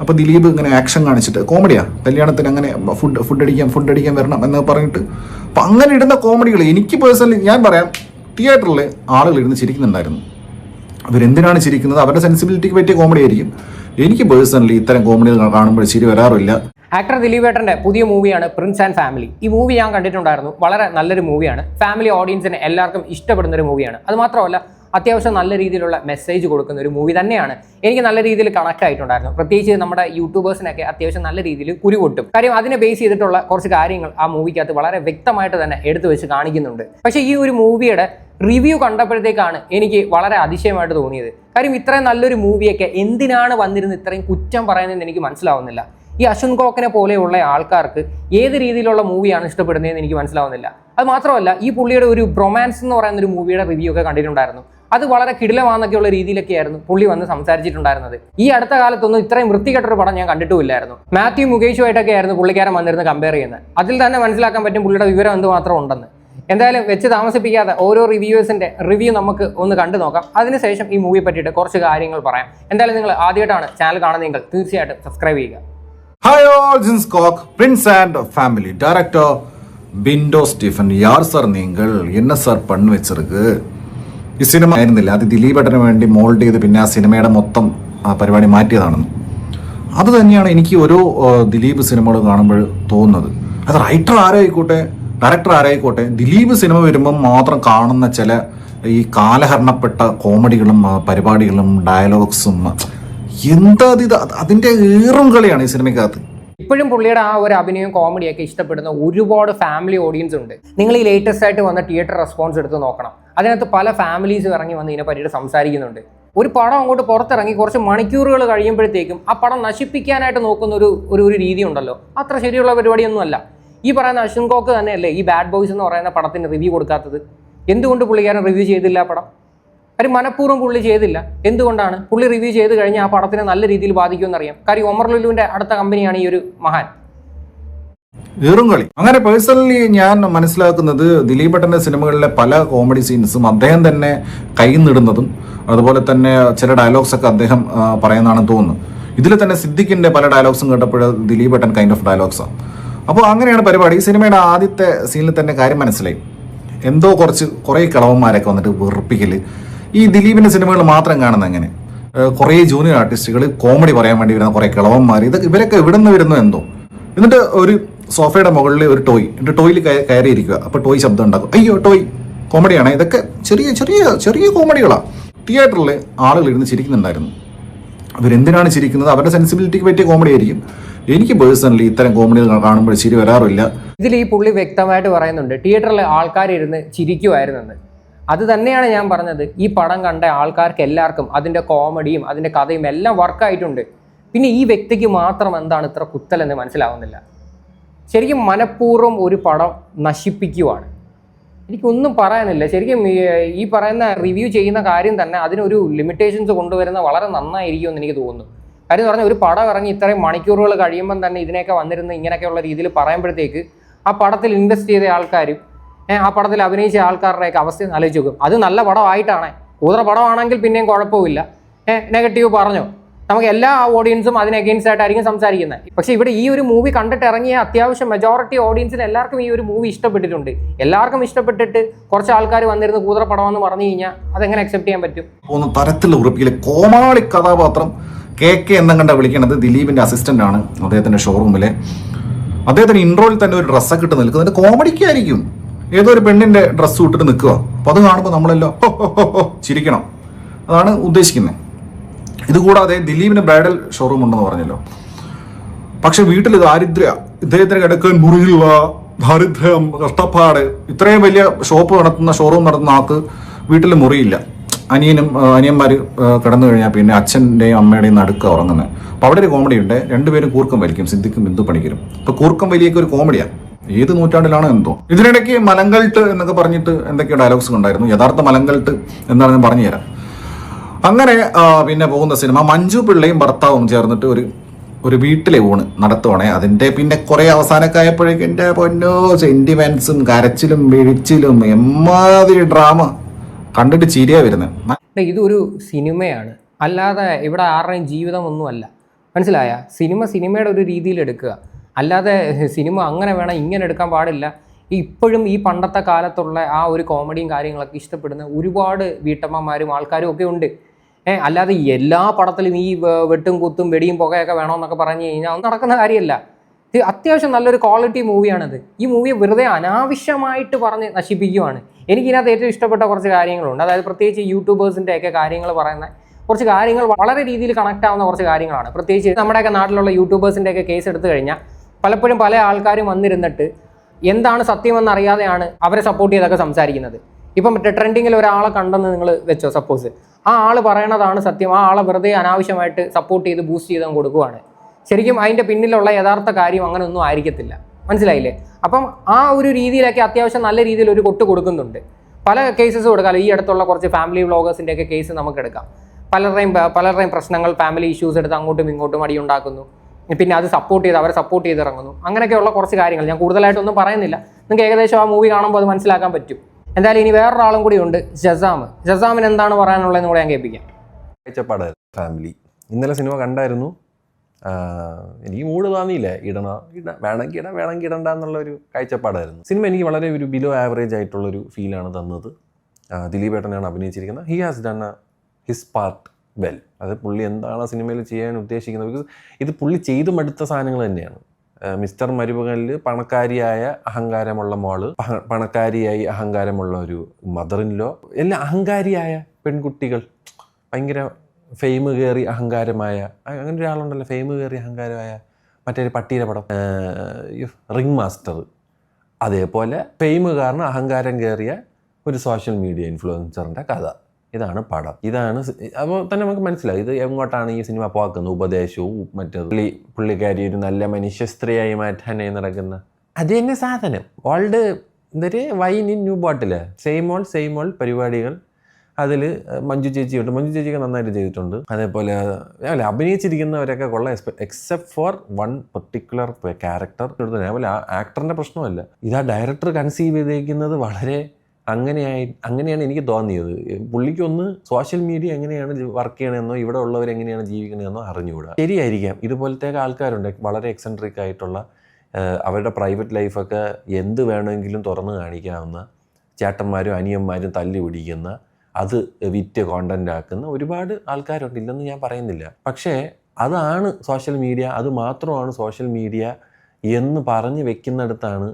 അപ്പോൾ ദിലീപ് ഇങ്ങനെ ആക്ഷൻ കാണിച്ചിട്ട് കോമഡിയാ കല്യാണത്തിന് അങ്ങനെ ഫുഡ് ഫുഡ് അടിക്കാൻ ഫുഡ് അടിക്കാൻ വരണം എന്ന് പറഞ്ഞിട്ട്. അപ്പം അങ്ങനെ ഇടുന്ന കോമഡികൾ എനിക്ക് പേഴ്സണലി ഞാൻ പറയാം തിയേറ്ററിൽ ആളുകൾ ഇരുന്ന് ചിരിക്കുന്നുണ്ടായിരുന്നു. അവരെന്തിനാണ് ചിരിക്കുന്നത്? അവരുടെ സെൻസിബിലിറ്റിക്ക് പറ്റിയ കോമഡി ആയിരിക്കും. എനിക്ക് പേഴ്സണലി ഇത്തരം കോമഡികൾ കാണുമ്പോൾ ചിരി വരാറില്ല. ആക്ടർ ദിലീപ് ഏട്ടന്റെ പുതിയ മൂവിയാണ് പ്രിൻസ് ആൻഡ് ഫാമിലി ഈ മൂവി ഞാൻ കണ്ടിട്ടുണ്ടായിരുന്നു. വളരെ നല്ലൊരു മൂവിയാണ് ഫാമിലി ഓഡിയൻസിന് എല്ലാവർക്കും ഇഷ്ടപ്പെടുന്ന ഒരു മൂവിയാണ് അത് മാത്രമല്ല അത്യാവശ്യം നല്ല രീതിയിലുള്ള മെസ്സേജ് കൊടുക്കുന്ന ഒരു മൂവി തന്നെയാണ്. എനിക്ക് നല്ല രീതിയിൽ കണക്ട് ആയിട്ടുണ്ടായിരുന്നു. പ്രത്യേകിച്ച് നമ്മുടെ യൂട്യൂബേഴ്സിനൊക്കെ അത്യാവശ്യം നല്ല രീതിയിൽ കുരുകൊട്ടും കാര്യം അതിനെ ബേസ് ചെയ്തിട്ടുള്ള കുറച്ച് കാര്യങ്ങൾ ആ മൂവിക്കകത്ത് വളരെ വ്യക്തമായിട്ട് തന്നെ എടുത്തു വെച്ച് കാണിക്കുന്നുണ്ട്. പക്ഷേ ഈ ഒരു മൂവിയുടെ റിവ്യൂ കണ്ടപ്പോഴത്തേക്കാണ് എനിക്ക് വളരെ അതിശയമായിട്ട് തോന്നിയത്. കാര്യം ഇത്രയും നല്ലൊരു മൂവിയൊക്കെ എന്തിനാണ് വന്നിരുന്ന് ഇത്രയും കുറ്റം പറയുന്നതെന്ന് എനിക്ക് മനസ്സിലാവുന്നില്ല. ഈ അശ്വൻ കോക്കനെ പോലെയുള്ള ആൾക്കാർക്ക് ഏത് രീതിയിലുള്ള മൂവിയാണ് ഇഷ്ടപ്പെടുന്നതെന്ന് എനിക്ക് മനസ്സിലാവുന്നില്ല. അത് മാത്രമല്ല ഈ പുള്ളിയുടെ ഒരു ബ്രൊമാൻസ് എന്ന് പറയുന്ന ഒരു മൂവിയുടെ റിവ്യൂ ഒക്കെ കണ്ടിട്ടുണ്ടായിരുന്നു. അത് വളരെ കിടിലമാണെന്നൊക്കെയുള്ള രീതിയിലൊക്കെയായിരുന്നു പുള്ളി വന്ന് സംസാരിച്ചിട്ടുണ്ടായിരുന്നത്. ഈ അടുത്ത കാലത്തൊന്നും ഇത്രയും വൃത്തികെട്ടൊരു പടം ഞാൻ കണ്ടിട്ടുമില്ലായിരുന്നു. മാത്യു മുകേഷുമായിട്ടൊക്കെ ആയിരുന്നു പുള്ളിക്കാരൻ വന്നിരുന്ന് കമ്പയർ ചെയ്യുന്നത്. അതിൽ തന്നെ മനസ്സിലാക്കാൻ പറ്റും പുള്ളിയുടെ വിവരം എന്ത് മാത്രം ഉണ്ടെന്ന്. എന്തായാലും വെച്ച് താമസിപ്പിക്കാതെ ഓരോ റിവ്യൂസിന്റെ റിവ്യൂ നമുക്ക് ഒന്ന് കണ്ടു നോക്കാം. അതിനുശേഷം ഈ മൂവിയെ പറ്റിയിട്ട് കുറച്ച് കാര്യങ്ങൾ പറയാം. എന്തായാലും നിങ്ങൾ ആദ്യമായിട്ടാണ് ചാനൽ കാണുന്നതെങ്കിൽ തീർച്ചയായിട്ടും സബ്സ്ക്രൈബ് ചെയ്യുക. ഹായ് ഓൾ ജിൻസ് coke prince and family director Binto Stephen Yar sir നിങ്ങൾ എന്ന സർ പണ്ണ് வச்சிருக்கு ഈ സിനിമ ആയിരുന്നില്ല. അത് ദിലീപേട്ടന് വേണ്ടി മോൾഡ് ചെയ്ത് പിന്നെ ആ സിനിമയുടെ മൊത്തം ആ പരിപാടി മാറ്റിയതാണെന്ന്. അത് തന്നെയാണ് എനിക്ക് ഓരോ ദിലീപ് സിനിമകൾ കാണുമ്പോൾ തോന്നുന്നത്. അത് റൈറ്റർ ആരായിക്കോട്ടെ ഡയറക്ടർ ആരായിക്കോട്ടെ ദിലീപ് സിനിമ വരുമ്പം മാത്രം കാണുന്ന ചില ഈ കാലഹരണപ്പെട്ട കോമഡികളും പരിപാടികളും ഡയലോഗ്സും എന്താ അത് ഇത് അത് അതിന്റെ ഏറും കളിയാണ് ഈ സിനിമയ്ക്കകത്ത്. ഇപ്പോഴും പുള്ളിയുടെ ആ ഒരു അഭിനയം കോമഡിയൊക്കെ ഇഷ്ടപ്പെടുന്ന ഒരുപാട് ഫാമിലി ഓഡിയൻസ് ഉണ്ട്. നിങ്ങൾ ഈ ലേറ്റസ്റ്റ് ആയിട്ട് വന്ന തിയേറ്റർ റെസ്പോൺസ് എടുത്ത് നോക്കണം. അതിനകത്ത് പല ഫാമിലീസ് ഇറങ്ങി വന്ന് ഇതിനെ പറ്റിയിട്ട് സംസാരിക്കുന്നുണ്ട്. ഒരു പടം അങ്ങോട്ട് പുറത്തിറങ്ങി കുറച്ച് മണിക്കൂറുകൾ കഴിയുമ്പോഴത്തേക്കും ആ പടം നശിപ്പിക്കാനായിട്ട് നോക്കുന്ന ഒരു ഒരു ഒരു രീതി ഉണ്ടല്ലോ. അത്ര ശരിയുള്ള പരിപാടിയൊന്നുമല്ല ഈ പറയുന്ന അശ്വിൻ കോക്ക് തന്നെയല്ലേ ഈ ബാഡ് ബോയ്സ് എന്ന് പറയുന്ന പടത്തിന് റിവ്യൂ കൊടുക്കാത്തത്? എന്തുകൊണ്ട് പുള്ളിക്കാരൻ റിവ്യൂ ചെയ്തില്ല പടം? കാര്യം മനഃപൂർവം പുള്ളി ചെയ്തില്ല. എന്തുകൊണ്ടാണ്? പുള്ളി റിവ്യൂ ചെയ്ത് കഴിഞ്ഞാൽ ആ പടത്തിനെ നല്ല രീതിയിൽ ബാധിക്കുമെന്നറിയാം. കാര്യം ഒമർ ലുലുവിന്റെ അടുത്ത കമ്പനിയാണ് ഈ ഒരു മഹാൻ. ഏറും കളി. അങ്ങനെ പേഴ്സണലി ഞാൻ മനസ്സിലാക്കുന്നത് ദിലീപ് ഭട്ടന്റെ സിനിമകളിലെ പല കോമഡി സീൻസും അദ്ദേഹം തന്നെ കൈന്നിടുന്നതും അതുപോലെ തന്നെ ചില ഡയലോഗ്സ് ഒക്കെ അദ്ദേഹം പറയുന്നതാണെന്ന് തോന്നുന്നു. ഇതിൽ തന്നെ സിദ്ദിഖിന്റെ പല ഡയലോഗ്സും കേട്ടപ്പോൾ ദിലീപ് ഭട്ടൻ കൈൻഡ് ഓഫ് ഡയലോഗ്സാണ് അപ്പോൾ അങ്ങനെയാണ് പരിപാടി. ഈ സിനിമയുടെ ആദ്യത്തെ സീനിൽ തന്നെ കാര്യം മനസ്സിലായി. എന്തോ കുറച്ച് കുറേ കിളവന്മാരൊക്കെ വന്നിട്ട് വെറുപ്പിക്കൽ ഈ ദിലീപിന്റെ സിനിമകൾ മാത്രം കാണുന്ന അങ്ങനെ കുറേ ജൂനിയർ ആർട്ടിസ്റ്റുകൾ കോമഡി പറയാൻ വേണ്ടി വരുന്ന കുറേ കിളവന്മാർ ഇതൊക്കെ ഇവരൊക്കെ ഇവിടെ നിന്ന് വരുന്നു എന്തോ? എന്നിട്ട് ഒരു സോഫയുടെ മുകളിൽ ഒരു ടോയ് എന്നിട്ട് ടോയിൽ കയറിയിരിക്കുക. അപ്പോൾ ടോയ് ശബ്ദം ഉണ്ടാക്കും. അയ്യോ ടോയ് കോമഡിയാണ് ഇതൊക്കെ ചെറിയ ചെറിയ ചെറിയ കോമഡികളാണ് തിയേറ്ററിൽ ആളുകൾ ഇരുന്ന് ചിരിക്കുന്നുണ്ടായിരുന്നു. അവരെന്തിനാണ് ചിരിക്കുന്നത്? അവരുടെ സെൻസിബിലിറ്റിക്ക് പറ്റിയ കോമഡി ആയിരിക്കും. എനിക്ക് പേഴ്സണലി ഇത്തരം കോമഡികൾ കാണുമ്പോൾ ചിരി വരാറില്ല. ഇതിൽ ഈ പുള്ളി വ്യക്തമായിട്ട് പറയുന്നുണ്ട് തിയേറ്ററിൽ ആൾക്കാർ ഇരുന്ന് ചിരിക്കുമായിരുന്നെന്ന് അത് തന്നെയാണ് ഞാൻ പറഞ്ഞത്. ഈ പടം കണ്ട ആൾക്കാർക്ക് എല്ലാവർക്കും അതിന്റെ കോമഡിയും അതിന്റെ കഥയും എല്ലാം വർക്കായിട്ടുണ്ട് പിന്നെ ഈ വ്യക്തിക്ക് മാത്രം എന്താണ് ഇത്ര കുത്തലെന്ന് മനസ്സിലാവുന്നില്ല. ശരിക്കും മനഃപൂർവം ഒരു പടം നശിപ്പിക്കുവാണ്. എനിക്കൊന്നും പറയാനില്ല. ശരിക്കും ഈ- പറയുന്ന റിവ്യൂ ചെയ്യുന്ന കാര്യം തന്നെ അതിനൊരു ലിമിറ്റേഷൻസ് കൊണ്ടുവരുന്ന വളരെ നന്നായിരിക്കുമെന്ന് എനിക്ക് തോന്നുന്നു. കാര്യം പറഞ്ഞാൽ ഒരു പടം ഇറങ്ങി ഇത്രയും മണിക്കൂറുകൾ കഴിയുമ്പം തന്നെ ഇതിനെയൊക്കെ വന്നിരുന്ന് ഇങ്ങനെയൊക്കെയുള്ള രീതിയിൽ പറയുമ്പോഴത്തേക്ക് ആ പടത്തിൽ ഇൻവെസ്റ്റ് ചെയ്ത ആൾക്കാരും ആ പടത്തിൽ അഭിനയിച്ച ആൾക്കാരുടെയൊക്കെ അവസ്ഥ ആലോചിച്ച് നോക്കും. അത് നല്ല പടമായിട്ടാണ്. കൂതറ പടമാണെങ്കിൽ പിന്നെയും കുഴപ്പമില്ല. നെഗറ്റീവ് പറഞ്ഞു? നമുക്ക് എല്ലാ ഓഡിയൻസും അതിന് അഗെയിൻസ്റ്റ് ആയിട്ടായിരിക്കും സംസാരിക്കുന്നത്. പക്ഷേ ഇവിടെ ഈ ഒരു മൂവി കണ്ടിട്ട് ഇറങ്ങിയ അത്യാവശ്യം മെജോറിറ്റി ഓഡിയൻസിന് എല്ലാവർക്കും ഈ ഒരു മൂവി ഇഷ്ടപ്പെട്ടിട്ടുണ്ട്. എല്ലാവർക്കും ഇഷ്ടപ്പെട്ടിട്ട് കുറച്ച് ആൾക്കാർ വന്നിരുന്ന് കൂതറ പടമെന്ന് പറഞ്ഞു കഴിഞ്ഞാൽ അതെങ്ങനെ അക്സെപ്റ്റ് ചെയ്യാൻ പറ്റും? ഒന്ന് തരത്തിൽ ഉറപ്പിക്കില്ല കോമാളി കഥാപാത്രം കെ കെ എന്നും കണ്ട വിളിക്കുന്നത് ദിലീപിന്റെ അസിസ്റ്റന്റ് ആണ്. അദ്ദേഹത്തിന്റെ ഷോറൂമിലെ അദ്ദേഹത്തിന് ഇൻട്രോയിൽ തന്നെ ഒരു ഡ്രസ്സൊക്കെ ഇട്ട് നിൽക്കുന്നത്. കോമഡിക്കായിരിക്കും. ഏതോ ഒരു പെണ്ണിന്റെ ഡ്രസ്സ് ഇട്ടിട്ട് നിൽക്കുക? അപ്പോൾ അത് കാണുമ്പോൾ നമ്മളെല്ലാം ചിരിക്കണം. അതാണ് ഉദ്ദേശിക്കുന്നത് ഇതുകൂടാതെ ദിലീപിന് ബ്രൈഡൽ ഷോറൂം ഉണ്ടെന്ന് പറഞ്ഞല്ലോ. പക്ഷെ വീട്ടിൽ ദാരിദ്ര്യ ഇദ്ദേഹത്തിന് കിടക്കാൻ വാ ദാരിദ്ര്യം കഷ്ടപ്പാട് ഇത്രയും വലിയ ഷോപ്പ് നടത്തുന്ന ഷോറൂം നടത്തുന്ന ആൾക്ക് വീട്ടിൽ മുറിയില്ല. അനിയനും അനിയന്മാർ കിടന്നു കഴിഞ്ഞാൽ പിന്നെ അച്ഛന്റെയും അമ്മയുടെയും നടുക്ക ഉറങ്ങുന്നത് അപ്പോൾ അവിടെ ഒരു കോമഡി ഉണ്ട്. രണ്ടുപേരും കൂർക്കം വലിക്കും സിദ്ധിക്കും ബിന്ദു പണിക്കരും. അപ്പോൾ കൂർക്കം വലിയൊക്കെ ഒരു കോമഡിയാണ് ഏത് നൂറ്റാണ്ടിലാണ് എന്തോ. ഇതിനിടയ്ക്ക് മലങ്കൾട്ട് എന്നൊക്കെ പറഞ്ഞിട്ട് എന്തൊക്കെയോ ഡയലോഗ്സ് ഉണ്ടായിരുന്നു. യഥാർത്ഥ മലങ്കൾട്ട് എന്നാണ് ഞാൻ പറഞ്ഞുതരാം അങ്ങനെ പിന്നെ പോകുന്ന സിനിമ മഞ്ജു പിള്ളയും ഭർത്താവും ചേർന്നിട്ട് ഒരു ഒരു വീട്ടിലെ ഊണ് നടത്തുവാണേ. അതിന്റെ പിന്നെ കുറേ അവസാനമൊക്കെ ആയപ്പോഴേക്കും എന്റെ പൊന്നോ സെന്റിമെന്റ്സും കരച്ചിലും വിഴിച്ചിലും എമ്മാതിരി ഡ്രാമ കണ്ടിട്ട് ചിരിയാ വരുന്നത് ഇതൊരു സിനിമയാണ്. അല്ലാതെ ഇവിടെ ആരുടെയും ജീവിതമൊന്നുമല്ല. മനസ്സിലായ? സിനിമ സിനിമയുടെ ഒരു രീതിയിൽ എടുക്കുക. അല്ലാതെ സിനിമ അങ്ങനെ വേണം ഇങ്ങനെ എടുക്കാൻ പാടില്ല. ഇപ്പോഴും ഈ പണ്ടത്തെ കാലത്തുള്ള ആ ഒരു കോമഡിയും കാര്യങ്ങളൊക്കെ ഇഷ്ടപ്പെടുന്ന ഒരുപാട് വീട്ടമ്മമാരും ആൾക്കാരും ഒക്കെ ഉണ്ട്. ഏ അല്ലാതെ എല്ലാ പടത്തിലും ഈ വെട്ടും കുത്തും വെടിയും പുകയൊക്കെ വേണമെന്നൊക്കെ പറഞ്ഞു കഴിഞ്ഞാൽ ഒന്നും നടക്കുന്ന കാര്യമല്ല. ഇത് അത്യാവശ്യം നല്ലൊരു ക്വാളിറ്റി മൂവിയാണിത്. ഈ മൂവിയെ വെറുതെ അനാവശ്യമായിട്ട് പറഞ്ഞ് നശിപ്പിക്കുവാണ്. എനിക്കിതിനകത്ത് ഏറ്റവും ഇഷ്ടപ്പെട്ട കുറച്ച് കാര്യങ്ങളുണ്ട്. അതായത് പ്രത്യേകിച്ച് യൂട്യൂബേഴ്സിന്റെ ഒക്കെ കാര്യങ്ങൾ പറയുന്ന കുറച്ച് കാര്യങ്ങൾ വളരെ രീതിയിൽ കണക്ട് ആവുന്ന കുറച്ച് കാര്യങ്ങളാണ്. പ്രത്യേകിച്ച് നമ്മുടെയൊക്കെ നാട്ടിലുള്ള യൂട്യൂബേഴ്സിന്റെ ഒക്കെ കേസ് എടുത്തു കഴിഞ്ഞാൽ പലപ്പോഴും പല ആൾക്കാരും വന്നിരുന്നിട്ട് എന്താണ് സത്യമെന്ന് അറിയാതെയാണ് അവരെ സപ്പോർട്ട് ചെയ്തൊക്കെ സംസാരിക്കുന്നത്. ഇപ്പം ട്രെൻഡിങ്ങിൽ ഒരാളെ കണ്ടെന്ന് നിങ്ങൾ വെച്ചോ സപ്പോസ് ആ ആൾ പറയണതാണ് സത്യം. ആ ആളെ വെറുതെ അനാവശ്യമായിട്ട് സപ്പോർട്ട് ചെയ്ത് ബൂസ്റ്റ് ചെയ്ത് കൊടുക്കുവാണ്. ശരിക്കും അതിന്റെ പിന്നിലുള്ള യഥാർത്ഥ കാര്യം അങ്ങനെ ഒന്നും ആയിരിക്കത്തില്ല. മനസ്സിലായില്ലേ? അപ്പം ആ ഒരു രീതിയിലൊക്കെ അത്യാവശ്യം നല്ല രീതിയിൽ ഒരു കൊട്ട് കൊടുക്കുന്നുണ്ട്. പല കേസസ് കൊടുക്കാം ഈ അടുത്തുള്ള കുറച്ച് ഫാമിലി വ്ളോഗേഴ്സിന്റെയൊക്കെ കേസ് നമുക്ക് എടുക്കാം. പലരുടെയും പലരുടെയും പ്രശ്നങ്ങൾ ഫാമിലി ഇഷ്യൂസ് എടുത്ത് അങ്ങോട്ടും ഇങ്ങോട്ടും അടിയുണ്ടാക്കുന്നു. പിന്നെ അത് സപ്പോർട്ട് ചെയ്ത് അവരെ സപ്പോർട്ട് ചെയ്ത് ഇറങ്ങുന്നു അങ്ങനെയൊക്കെയുള്ള കുറച്ച് കാര്യങ്ങൾ. ഞാൻ കൂടുതലായിട്ടൊന്നും പറയുന്നില്ല. നിങ്ങൾക്ക് ഏകദേശം ആ മൂവി കാണുമ്പോൾ അത് മനസ്സിലാക്കാൻ പറ്റും. എന്തായാലും ഇനി വേറൊരാളും കൂടി ഉണ്ട് ജസാം. ജസാമിന് എന്താണ് പറയാനുള്ളതെന്ന് കൂടെ ഞാൻ കേൾപ്പിക്കാം. കാഴ്ചപ്പാടായിരുന്നു ഫാമിലി ഇന്നലെ സിനിമ കണ്ടായിരുന്നു. എനിക്ക് മൂഡ് തോന്നിയില്ല. ഇടണ ഇട വേണമെങ്കിൽ ഇടാം വേണമെങ്കിൽ ഇടണ്ട എന്നുള്ള ഒരു കാഴ്ചപ്പാടായിരുന്നു. സിനിമ എനിക്ക് വളരെ ഒരു ബിലോ ആവറേജ് ആയിട്ടുള്ളൊരു ഫീലാണ് തന്നത്. ദിലീപ് ഏട്ടനാണ് അഭിനയിച്ചിരിക്കുന്നത്. He has done his part well. അത് പുള്ളി എന്താണ് ആ സിനിമയിൽ ചെയ്യാൻ ഉദ്ദേശിക്കുന്നത്? ബിക്കോസ് ഇത് പുള്ളി ചെയ്തു മടുത്ത സാധനങ്ങൾ തന്നെയാണ്. മിസ്റ്റർ മരുമകളിൽ പണക്കാരിയായ അഹങ്കാരമുള്ള മോൾ പണക്കാരിയായി അഹങ്കാരമുള്ള ഒരു മദർ ഇൻ ലോ എല്ലാം അഹങ്കാരിയായ പെൺകുട്ടികൾ. ഭയങ്കര ഫെയിമ് കയറി അഹങ്കാരമായ അങ്ങനെ ഒരാളുണ്ടല്ലോ ഫെയിമ് കയറി അഹങ്കാരമായ മറ്റൊരു പട്ടിയുടെ പടം. റിംഗ് മാസ്റ്റർ അതേപോലെ ഫെയിമ് കാരണം അഹങ്കാരം കയറിയ ഒരു സോഷ്യൽ മീഡിയ ഇൻഫ്ലുവൻസറിന്റെ കഥ. ഇതാണ് പടം. ഇതാണ് അപ്പോൾ തന്നെ നമുക്ക് മനസ്സിലാവും ഇത് എങ്ങോട്ടാണ് ഈ സിനിമ പോക്കുന്നത്? ഉപദേശവും മറ്റേ പുള്ളി പുള്ളിക്കാരി ഒരു നല്ല മനുഷ്യ സ്ത്രീയായി മാറ്റാനായി നടക്കുന്ന. അത് തന്നെ സാധനം. ഓൾഡ് എന്തൊരു wine in new bottle same old same old പരിപാടികൾ അതിൽ മഞ്ജു ചേച്ചിയുണ്ട്. മഞ്ജു ചേച്ചിയൊക്കെ നന്നായിട്ട് ചെയ്തിട്ടുണ്ട്. അതേപോലെ അല്ല അഭിനയിച്ചിരിക്കുന്നവരൊക്കെ കൊള്ളാം. Except for one particular character അതേപോലെ ആ ആക്ടറിന്റെ പ്രശ്നമല്ല. ഇത് ആ ഡയറക്ടർ കൺസീവ് ചെയ്തേക്കുന്നത് വളരെ അങ്ങനെയായി അങ്ങനെയാണ് എനിക്ക് തോന്നിയത്. പുള്ളിക്കൊന്ന് സോഷ്യൽ മീഡിയ എങ്ങനെയാണ് വർക്ക് ചെയ്യണമെന്നോ ഇവിടെ ഉള്ളവർ എങ്ങനെയാണ് ജീവിക്കണമെന്നോ അറിഞ്ഞുകൂടാ. ശരിയായിരിക്കാം. ഇതുപോലത്തെ ആൾക്കാരുണ്ട്. വളരെ എക്സെൻട്രിക് ആയിട്ടുള്ള അവരുടെ പ്രൈവറ്റ് ലൈഫൊക്കെ എന്ത് വേണമെങ്കിലും തുറന്നു കാണിക്കാവുന്ന ചേട്ടന്മാരും അനിയന്മാരും തല്ലി പിടിക്കുന്ന അത് വിറ്റ് കോണ്ടന്റ് ആക്കുന്ന ഒരുപാട് ആൾക്കാരുണ്ട്. ഇല്ലെന്ന് ഞാൻ പറയുന്നില്ല. പക്ഷേ അതാണ് സോഷ്യൽ മീഡിയ. അത് മാത്രമാണ് സോഷ്യൽ മീഡിയ എന്ന് പറഞ്ഞു വെക്കുന്നിടത്താണ്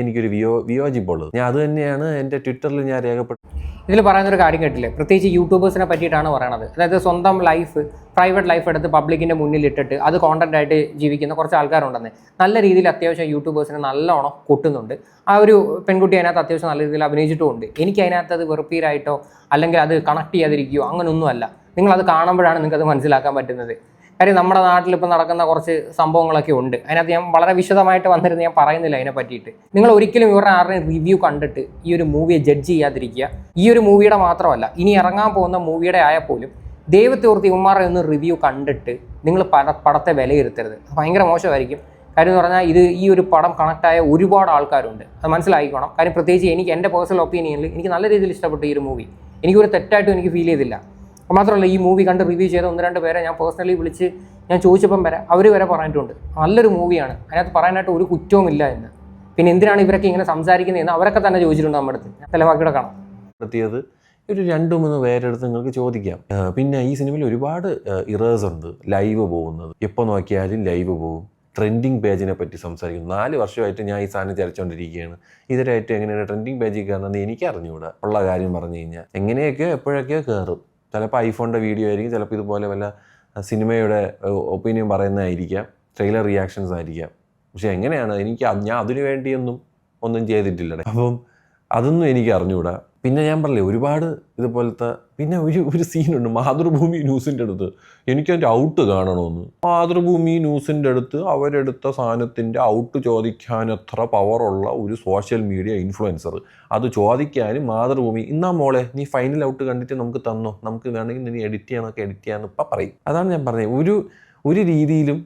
എനിക്കൊരു വിയോ വിയോജിപ്പുള്ളത് ഞാൻ അത് തന്നെയാണ് എന്റെ ട്വിറ്ററിൽ ഞാൻ രേഖപ്പെട്ടു ഇതിൽ പറയുന്നൊരു കാര്യം കേട്ടില്ലേ? പ്രത്യേകിച്ച് യൂട്യൂബേഴ്സിനെ പറ്റിയിട്ടാണ് പറയണത്. അതായത് സ്വന്തം ലൈഫ് പ്രൈവറ്റ് ലൈഫ് എടുത്ത് പബ്ലിക്കിന്റെ മുന്നിൽ ഇട്ടിട്ട് അത് കോണ്ടന്റ് ആയിട്ട് ജീവിക്കുന്ന കുറച്ച് ആൾക്കാരുണ്ടെന്ന്. നല്ല രീതിയിൽ അത്യാവശ്യം യൂട്യൂബേഴ്സിനെ നല്ലോണം കൊട്ടുന്നുണ്ട്. ആ ഒരു പെൺകുട്ടി അതിനകത്ത് അത്യാവശ്യം നല്ല രീതിയിൽ അഭിനയിച്ചിട്ടുമുണ്ട്. എനിക്ക് അതിനകത്ത് അത് വെറുപ്പീരായിട്ടോ അല്ലെങ്കിൽ അത് കണക്ട് ചെയ്യാതിരിക്കുകയോ അങ്ങനെയൊന്നുമല്ല നിങ്ങളത് കാണുമ്പോഴാണ് നിങ്ങൾക്കത് മനസ്സിലാക്കാൻ പറ്റുന്നത്. കാര്യം നമ്മുടെ നാട്ടിൽ ഇപ്പം നടക്കുന്ന കുറച്ച് സംഭവങ്ങളൊക്കെ ഉണ്ട്. അതിനകത്ത് ഞാൻ വളരെ വിശദമായിട്ട് വന്നിരുന്ന് ഞാൻ പറയുന്നില്ല അതിനെ പറ്റിയിട്ട്. നിങ്ങൾ ഒരിക്കലും ഇവരുടെ ആരുടെയും റിവ്യൂ കണ്ടിട്ട് ഈ ഒരു മൂവിയെ ജഡ്ജ് ചെയ്യാതിരിക്കുക. ഈ ഒരു മൂവിയുടെ മാത്രമല്ല ഇനി ഇറങ്ങാൻ പോകുന്ന മൂവിയുടെ ആയാൽ പോലും ദൈവത്തോർത്തി ഉമ്മാറെ ഒന്ന് റിവ്യൂ കണ്ടിട്ട് നിങ്ങൾ പട പടത്തെ വിലയിരുത്തരുത്. ഭയങ്കര മോശമായിരിക്കും. കാര്യം എന്ന് പറഞ്ഞാൽ ഇത് ഈ ഒരു പടം കണക്റ്റായ ഒരുപാട് ആൾക്കാരുണ്ട്. അത് മനസ്സിലാക്കിക്കോണം കാര്യം പ്രത്യേകിച്ച് എനിക്ക് എന്റെ പേഴ്സണൽ ഒപ്പീനിയനിൽ എനിക്ക് നല്ല രീതിയിൽ ഇഷ്ടപ്പെട്ടു ഈ ഒരു മൂവി എനിക്കൊരു തെറ്റായിട്ടും എനിക്ക് ഫീൽ ചെയ്തില്ല. മാത്രമല്ല ഈ മൂവി കണ്ട് റിവ്യൂ ചെയ്ത ഒന്ന് രണ്ട് പേരെ ഞാൻ പേഴ്സണലി വിളിച്ച് ഞാൻ ചോദിച്ചപ്പം വരെ അവർ വരെ പറഞ്ഞിട്ടുണ്ട്. നല്ലൊരു മൂവിയാണ് അതിനകത്ത് പറയാനായിട്ട് ഒരു കുറ്റവും ഇല്ല എന്ന്. പിന്നെ എന്തിനാണ് ഇവരൊക്കെ ഇങ്ങനെ സംസാരിക്കുന്നതെന്ന് അവരൊക്കെ തന്നെ ചോദിച്ചിട്ടുണ്ട് നമ്മുടെ അടുത്ത്. തലവാക്കിയുടെ കാണാം. നടത്തിയത് ഒരു രണ്ടു മൂന്ന് പേരെടുത്ത് നിങ്ങൾക്ക് ചോദിക്കാം. പിന്നെ ഈ സിനിമയിൽ ഒരുപാട് ഇറേഴ്സ് ഉണ്ട്. ലൈവ് പോകുന്നത്. എപ്പോൾ നോക്കിയാലും ലൈവ് പോകും. ട്രെൻഡിങ് പേജിനെ പറ്റി സംസാരിക്കുന്നു. നാല് വർഷമായിട്ട് ഞാൻ ഈ സാധനം ചരച്ചുകൊണ്ടിരിക്കുകയാണ് ഇതരായിട്ട് എങ്ങനെയാണ് ട്രെൻഡിങ് പേജിൽ കയറണമെന്ന് എനിക്ക് അറിഞ്ഞുകൂടാ ഉള്ള കാര്യം പറഞ്ഞു കഴിഞ്ഞാൽ എങ്ങനെയൊക്കെയോ എപ്പോഴൊക്കെയോ കയറും. ചിലപ്പോൾ ഐഫോണിന്റെ വീഡിയോ ആയിരിക്കും ചിലപ്പോൾ ഇതുപോലെ വല്ല സിനിമയുടെ ഒപ്പീനിയൻ പറയുന്നതായിരിക്കാം ട്രെയിലർ റിയാക്ഷൻസ് ആയിരിക്കാം. പക്ഷെ എങ്ങനെയാണ്? എനിക്ക് ഞാൻ അതിനു വേണ്ടിയൊന്നും ഒന്നും ചെയ്തിട്ടില്ല അപ്പം അതൊന്നും എനിക്ക് അറിഞ്ഞുകൂടാ പിന്നെ ഞാൻ പറഞ്ഞില്ലേ ഒരുപാട് ഇതുപോലത്തെ പിന്നെ ഒരു ഒരു സീനുണ്ട് മാതൃഭൂമി ന്യൂസിന്റെ അടുത്ത്. എനിക്ക് അതിന്റെ ഔട്ട് കാണണമെന്ന്. മാതൃഭൂമി ന്യൂസിന്റെ അടുത്ത് അവരെടുത്ത സാധനത്തിന്റെ ഔട്ട് ചോദിക്കാനത്ര പവറുള്ള ഒരു സോഷ്യൽ മീഡിയ ഇൻഫ്ലുവൻസർ. അത് ചോദിക്കാനും മാതൃഭൂമി ഇന്നാ മോളെ നീ ഫൈനൽ ഔട്ട് കണ്ടിട്ട് നമുക്ക് തന്നോ? നമുക്ക് വേണമെങ്കിൽ നീ എഡിറ്റ് ചെയ്യാനൊക്കെ എഡിറ്റ് ചെയ്യാന്ന് ഇപ്പം പറയും. അതാണ് ഞാൻ പറഞ്ഞത്. ഒരു ഒരു രീതിയിലും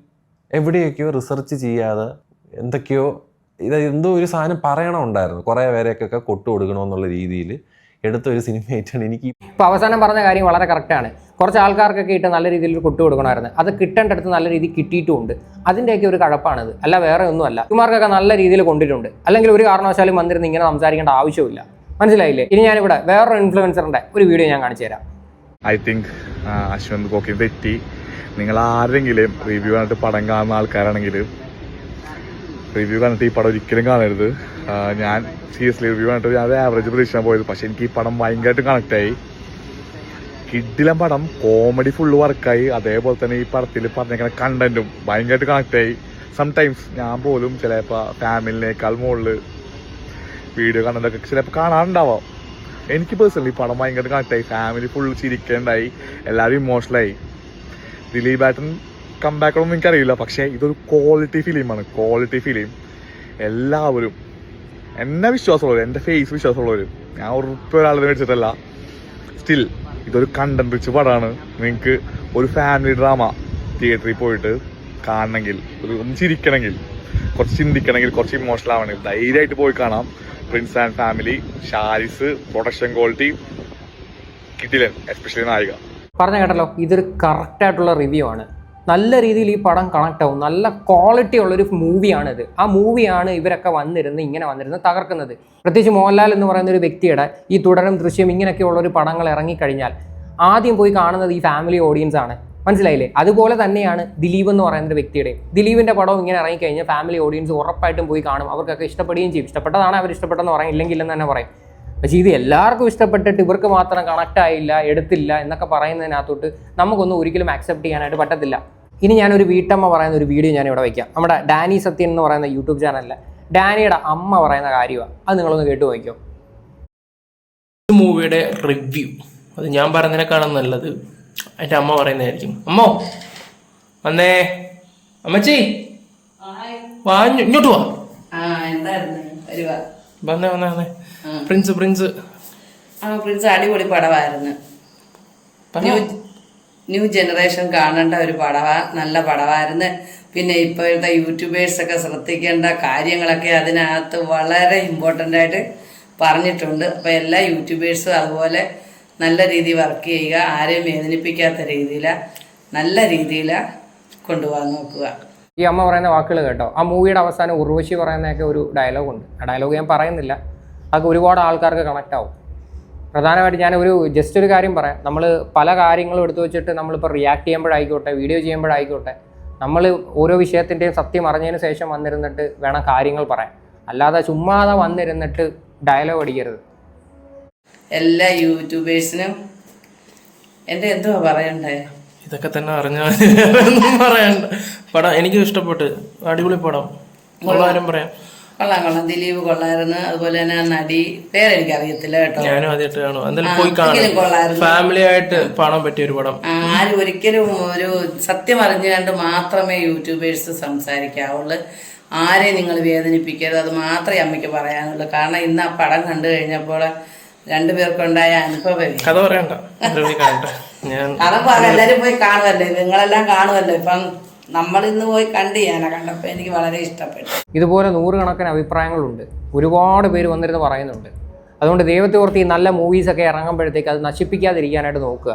എവിടെയൊക്കെയോ റിസർച്ച് ചെയ്യാതെ എന്തൊക്കെയോ ഇത് എന്തോ ഒരു സാധനം പറയണമുണ്ടായിരുന്നു. കുറേ പേരെയൊക്കെ കൊട്ടു കൊടുക്കണമെന്നുള്ള രീതിയിൽ എടുത്ത ഒരു സിനിമയായിട്ടാണ് എനിക്ക് ഇപ്പോൾ അവസാനം പറഞ്ഞ കാര്യം വളരെ കറക്റ്റാണ് കുറച്ച് ആൾക്കാർക്കൊക്കെ ഇട്ട് നല്ല രീതിയിൽ ഒരു കൊട്ടു കൊടുക്കണമായിരുന്നു. അത് കിട്ടേണ്ടടുത്ത് നല്ല രീതിയിൽ കിട്ടിയിട്ടുമുണ്ട്. അതിന്റെയൊക്കെ ഒരു കഴപ്പാണിത്. അല്ല വേറെ ഒന്നുമല്ല. ഇമാർക്കൊക്കെ നല്ല രീതിയിൽ കൊണ്ടിട്ടുണ്ട്. അല്ലെങ്കിൽ ഒരു കാരണവശാലും വന്നിരുന്ന് ഇങ്ങനെ സംസാരിക്കേണ്ട ആവശ്യമില്ല. മനസ്സിലായില്ലേ? ഇനി ഞാനിവിടെ വേറൊരു ഇൻഫ്ലുവൻസറിന്റെ ഒരു വീഡിയോ ഞാൻ കാണിച്ചു തരാം. ഐ തിങ്ക് അശ്വന്ത് കോക്കിന് തെറ്റി നിങ്ങൾ ആരെങ്കിലും റിവ്യൂ ആയിട്ട് പടം കാണുന്ന ആൾക്കാരാണെങ്കിൽ റിവ്യൂ കണ്ടിട്ട് ഈ പടം ഒരിക്കലും കാണരുത്. ഞാൻ സീരിയസ്ലി റിവ്യൂ കണ്ടിട്ട് ഞാൻ ആവറേജ് പ്രതീക്ഷിക്കാൻ പോയത്. പക്ഷെ എനിക്ക് ഈ പടം ഭയങ്കരമായിട്ട് കണക്ട് ആയി. കിഡിലം പടം കോമഡി ഫുള്ള് വർക്കായി അതേപോലെ തന്നെ ഈ പടത്തിൽ പറഞ്ഞേക്കുന്ന കണ്ടന്റും ഭയങ്കരമായിട്ട് കണക്ട് ആയി. സംടൈംസ് ഞാൻ പോലും ചിലപ്പോൾ ഫാമിലിനേക്കാൾ മുകളിൽ വീഡിയോ കണ്ടതൊക്കെ ചിലപ്പോൾ കാണാറുണ്ടാവാം. എനിക്ക് പേഴ്സണലി പടം ഭയങ്കരമായിട്ട് കണക്റ്റായി ഫാമിലി ഫുള്ള് ചിരിക്കേണ്ടായി. എല്ലാവരും ഇമോഷണലായി ദിലീപ് ഏട്ടൻ കംബാക്കണമെന്ന് എനിക്കറിയില്ല. പക്ഷേ ഇതൊരു ക്വാളിറ്റി ഫിലിമാണ് ക്വാളിറ്റി ഫിലിം എല്ലാവരും എന്നെ വിശ്വാസമുള്ളവർ എന്റെ ഫേസ് വിശ്വാസമുള്ളവർ ഞാൻ ഉറപ്പ് ഒരാളെ മേടിച്ചിട്ടല്ല. സ്റ്റിൽ ഇതൊരു കണ്ടന്റ് റിച്ച് പടമാണ്. നിങ്ങൾക്ക് ഒരു ഫാമിലി ഡ്രാമ തിയേറ്ററിൽ പോയിട്ട് കാണണമെങ്കിൽ ഒരു ഒന്ന് ചിരിക്കണമെങ്കിൽ കുറച്ച് ചിന്തിക്കണമെങ്കിൽ കുറച്ച് ഇമോഷണൽ ആവണമെങ്കിൽ ധൈര്യമായിട്ട് പോയി കാണാം. Prince and family Sharis production quality കിട്ടില്ല എസ്പെഷ്യലി നായിക. പറഞ്ഞ കേട്ടല്ലോ ഇതൊരു കറക്റ്റായിട്ടുള്ള റിവ്യൂ ആണ്. നല്ല രീതിയിൽ ഈ പടം കണക്ട് ആവും. നല്ല ക്വാളിറ്റി ഉള്ളൊരു മൂവിയാണിത്. ആ മൂവിയാണ് ഇവരൊക്കെ വന്നിരുന്ന് ഇങ്ങനെ വന്നിരുന്ന് തകർക്കുന്നത്. പ്രത്യേകിച്ച് മോഹൻലാൽ എന്ന് പറയുന്ന ഒരു വ്യക്തിയുടെ ഈ തുടരും ദൃശ്യം ഇങ്ങനെയൊക്കെയുള്ള ഒരു പടങ്ങൾ ഇറങ്ങിക്കഴിഞ്ഞാൽ ആദ്യം പോയി കാണുന്നത് ഈ ഫാമിലി ഓഡിയൻസ് ആണ്. മനസ്സിലായില്ലേ? അതുപോലെ തന്നെയാണ് ദിലീപ് എന്ന് പറയുന്ന ഒരു വ്യക്തിയുടെ ദിലീപിന്റെ പടം ഇങ്ങനെ ഇറങ്ങിക്കഴിഞ്ഞാൽ ഫാമിലി ഓഡിയൻസ് ഉറപ്പായിട്ടും പോയി കാണും. അവർക്കൊക്കെ ഇഷ്ടപ്പെടുകയും ചെയ്യും. ഇഷ്ടപ്പെട്ടതാണ് അവർ ഇഷ്ടപ്പെട്ടെന്ന് പറയും. ഇല്ലെങ്കിലെന്ന് തന്നെ പറയും. പക്ഷേ ഇത് എല്ലാവർക്കും ഇഷ്ടപ്പെട്ടിട്ട് ഇവർക്ക് മാത്രം കണക്ട് ആയില്ല എടുത്തില്ല എന്നൊക്കെ പറയുന്നതിനകത്തോട്ട് നമുക്കൊന്നും ഒരിക്കലും ആക്സെപ്റ്റ് ചെയ്യാനായിട്ട് പറ്റത്തില്ല. ഇനി ഞാനൊരു വീട്ടമ്മ പറയുന്ന ഒരു വീഡിയോ ഞാൻ ഇവിടെ വയ്ക്കാം നമ്മുടെ ഡാനി സത്യൻ എന്ന് പറയുന്ന യൂട്യൂബ് ചാനലിലെ ഡാനിയുടെ അമ്മ പറയുന്ന കാര്യമാണ് അത് നിങ്ങളൊന്ന് കേട്ടു നോക്കിയോ മൂവിയുടെ റിവ്യൂ അത് ഞാൻ പറയുന്നതിനേക്കാളും നല്ലത് എന്റെ അമ്മ പറയുന്നതായിരിക്കും. അമ്മോ വന്നേ. അമ്മച്ചി. വാ ഇങ്ങോട്ട് വാ. ആ എന്തായിരുന്നു? വരുവാ വന്നേ വന്നേ വന്നേ. Prince Prince. ആ പ്രിൻസ് അടിപൊളി പടമായിരുന്നു. ന്യൂ ജനറേഷൻ കാണേണ്ട ഒരു പടവ നല്ല പടമായിരുന്നു പിന്നെ ഇപ്പോഴത്തെ യൂട്യൂബേഴ്സ് ഒക്കെ ശ്രദ്ധിക്കേണ്ട കാര്യങ്ങളൊക്കെ അതിനകത്ത് വളരെ ഇമ്പോർട്ടന്റ് ആയിട്ട് പറഞ്ഞിട്ടുണ്ട്. അപ്പോൾ എല്ലാ യൂട്യൂബേഴ്സും അതുപോലെ നല്ല രീതിയിൽ വർക്ക് ചെയ്യുക ആരെയും വേദനിപ്പിക്കാത്ത രീതിയിൽ നല്ല രീതിയിൽ കൊണ്ടുപോകാൻ നോക്കുക. ഈ അമ്മ പറയുന്ന വാക്കുകൾ കേട്ടോ. ആ മൂവിയുടെ അവസാനം ഉർവശി പറയുന്നതൊക്കെ ഒരു ഡയലോഗുണ്ട് ആ ഡയലോഗ് ഞാൻ പറയുന്നില്ല. അതൊക്കെ ഒരുപാട് ആൾക്കാർക്ക് കണക്ട് ആവും. പ്രധാനമായിട്ട് ഞാൻ ഒരു ജസ്റ്റ് ഒരു കാര്യം പറയാം. നമ്മൾ പല കാര്യങ്ങളും എടുത്തു വെച്ചിട്ട് നമ്മളിപ്പോൾ റിയാക്ട് ചെയ്യുമ്പോഴായിക്കോട്ടെ വീഡിയോ ചെയ്യുമ്പോഴായിക്കോട്ടെ നമ്മൾ ഓരോ വിഷയത്തിന്റെയും സത്യം അറിഞ്ഞതിന് ശേഷം വന്നിരുന്നിട്ട് വേണം കാര്യങ്ങൾ പറയാൻ. അല്ലാതെ ചുമ്മാതെ വന്നിരുന്നിട്ട് ഡയലോഗ് അടിക്കരുത്. എല്ലാ യൂട്യൂബേഴ്സിനും എന്റെ എന്തുവാ പറയണ്ടേ? ഇതൊക്കെ തന്നെ അറിഞ്ഞാൽ പറയണ്ട. പടം എനിക്കും ഇഷ്ടപ്പെട്ട്. അടിപൊളി പടം. പറയാം. കൊള്ളാം കൊള്ളാം. ദിലീപ് കൊള്ളായിരുന്നു. അതുപോലെ തന്നെ നടി പേരെനിക്ക് അറിയത്തില്ല കേട്ടോ. ഞാനും ആദ്യമായിട്ട് കാണും. എന്തായാലും പോയി കാണാം. ഫാമിലി ആയിട്ട് കാണാൻ പറ്റിയ ഒരു പടം. ആരും ഒരിക്കലും ഒരു സത്യം അറിഞ്ഞുകൊണ്ട് മാത്രമേ യൂട്യൂബേഴ്സ് സംസാരിക്കാവുള്ളൂ. ആരെയും നിങ്ങൾ വേദനിപ്പിക്കരുത്. അത് മാത്രമേ അമ്മയ്ക്ക് പറയാനുള്ളൂ. കാരണം ഇന്ന് ആ പടം കണ്ടു കഴിഞ്ഞപ്പോൾ രണ്ടുപേർക്കുണ്ടായ അനുഭവം കഥ പറയണ്ട കഥ പറയാം. എല്ലാവരും പോയി കാണുമല്ലേ നിങ്ങളെല്ലാം കാണുമല്ലോ ഇപ്പം. നമ്മൾ ഇന്ന് പോയി കണ്ട് ഞാനാ കണ്ടപ്പോൾ എനിക്ക് വളരെ ഇഷ്ടപ്പെട്ടു. ഇതുപോലെ നൂറുകണക്കിന് അഭിപ്രായങ്ങളുണ്ട്. ഒരുപാട് പേര് വന്നിരുന്ന് പറയുന്നുണ്ട്. അതുകൊണ്ട് ദൈവത്തെ ഓർത്ത് ഈ നല്ല മൂവീസൊക്കെ ഇറങ്ങുമ്പോഴത്തേക്ക് അത് നശിപ്പിക്കാതിരിക്കാനായിട്ട് നോക്കുക.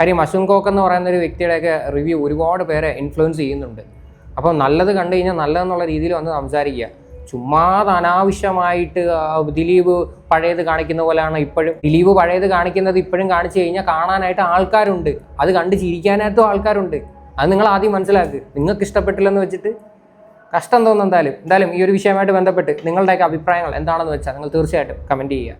കാര്യം അശ്വൻ കോക്ക് എന്ന് പറയുന്ന ഒരു വ്യക്തിയുടെയൊക്കെ റിവ്യൂ ഒരുപാട് പേരെ ഇൻഫ്ലുവൻസ് ചെയ്യുന്നുണ്ട്. അപ്പോൾ നല്ലത് കണ്ടു കഴിഞ്ഞാൽ നല്ലതെന്നുള്ള രീതിയിൽ വന്ന് സംസാരിക്കുക. ചുമ്മാ അനാവശ്യമായിട്ട് ദിലീപ് പഴയത് കാണിക്കുന്ന പോലെയാണ് ഇപ്പോഴും. ദിലീപ് പഴയത് കാണിക്കുന്നത് ഇപ്പോഴും കാണിച്ചു കഴിഞ്ഞാൽ കാണാനായിട്ട് ആൾക്കാരുണ്ട്. അത് കണ്ട് ചിരിക്കാനായിട്ടും ആൾക്കാരുണ്ട്. അത് നിങ്ങൾ ആദ്യം മനസ്സിലാക്കുക നിങ്ങൾക്ക് ഇഷ്ടപ്പെട്ടില്ലെന്ന് വെച്ചിട്ട് കഷ്ടം തോന്നുന്നു എന്തായാലും. എന്തായാലും ഈ ഒരു വിഷയമായിട്ട് ബന്ധപ്പെട്ട് നിങ്ങളുടെയൊക്കെ അഭിപ്രായങ്ങൾ എന്താണെന്ന് വെച്ചാൽ നിങ്ങൾ തീർച്ചയായിട്ടും കമന്റ് ചെയ്യുക.